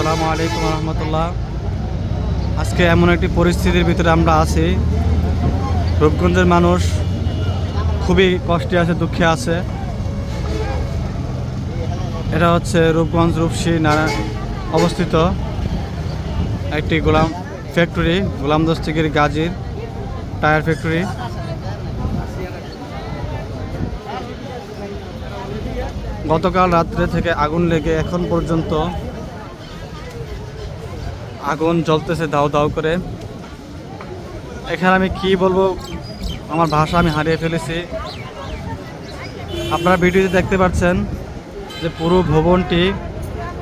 আসসালামু আলাইকুম রহমতুল্লাহ। আজকে এমন একটি পরিস্থিতির ভিতরে আমরা আছি। রূপগঞ্জের মানুষ খুবই কষ্টে আছে, দুঃখে আছে। এটা হচ্ছে রূপগঞ্জ রূপসী নারা অবস্থিত একটি গোলাম ফ্যাক্টরি, গোলাম দস্তিগির গাজীর টায়ার ফ্যাক্টরি। গতকাল রাত্রে থেকে আগুন লেগে এখন পর্যন্ত আগুন জ্বলতেছে দাও দাও করে। এখানে আমি কি বলব, আমার ভাষা আমি হারিয়ে ফেলেছি। আপনারা ভিডিওতে দেখতে পাচ্ছেন যে পুরো ভবনটি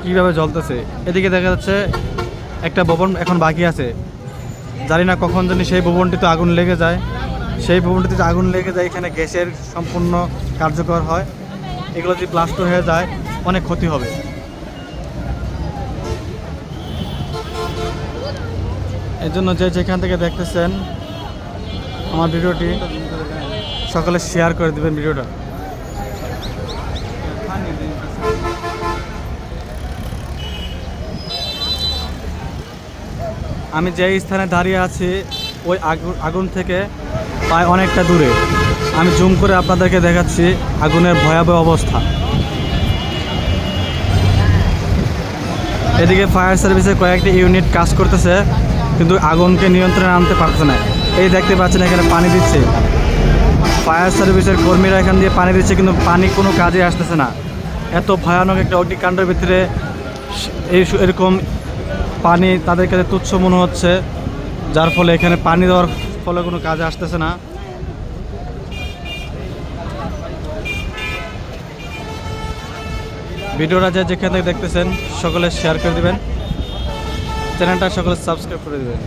কীভাবে জ্বলতেছে। এদিকে দেখা যাচ্ছে একটা ভবন এখন বাকি আছে। জানি না কখন জানি সেই ভবনটিতে আগুন লেগে যায়। সেই ভবনটিতে আগুন লেগে যায়, এখানে গ্যাসের সম্পূর্ণ কার্যকর হয়। এগুলো যদি প্লাস্টার হয়ে যায়, অনেক ক্ষতি হবে। এর জন্য যে যেখান থেকে দেখতেছেন আমার ভিডিওটি সকলে শেয়ার করে দেবেন ভিডিওটা। আমি যে স্থানে দাঁড়িয়ে আছি, ওই আগুন আগুন থেকে প্রায় অনেকটা দূরে। আমি জুম করে আপনাদেরকে দেখাচ্ছি আগুনের ভয়াবহ অবস্থা। এদিকে ফায়ার সার্ভিসের কয়েকটি ইউনিট কাজ করতেছে। কিন্তু আগুনকে নিয়ন্ত্রণে আনতে পারছে না। এই দেখতে পাচ্ছেন এখানে পানি দিচ্ছে। ফায়ার সার্ভিসের কর্মীরা এখান দিয়ে পানি দিচ্ছে, কিন্তু পানি কোনো কাজে আসতেছে না। এত ভয়ানক একটা অগ্নিকাণ্ডের ভিতরে এই এরকম পানি তাদের কাছে তুচ্ছ মনে হচ্ছে, যার ফলে এখানে পানি দেওয়ার ফলে কোনো কাজে আসতেছে না। ভিডিওটা যে যেখান থেকে দেখতেছেন, সকলে শেয়ার করে দেবেন। চ্যানেলটা সকলে সাবস্ক্রাইব করে দেবেন।